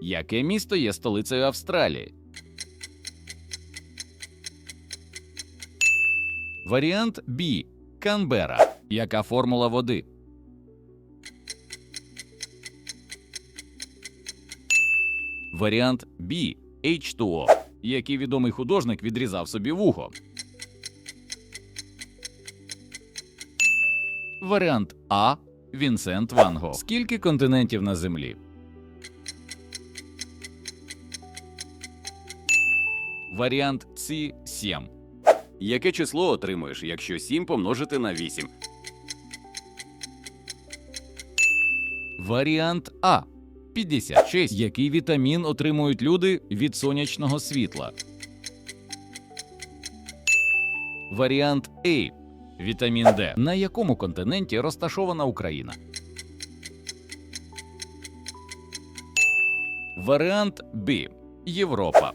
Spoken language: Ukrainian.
Яке місто є столицею Австралії? Варіант Б. Канбера. Яка формула води? Варіант Б. H2O. Який відомий художник відрізав собі вухо? Варіант А. Вінсент Ван Гог. Скільки континентів на землі? Варіант С 7. Яке число отримуєш, якщо 7 помножити на 8? Варіант А 56. Який вітамін отримують люди від сонячного світла? Варіант А. Вітамін Д. На якому континенті розташована Україна? Варіант Б. Європа.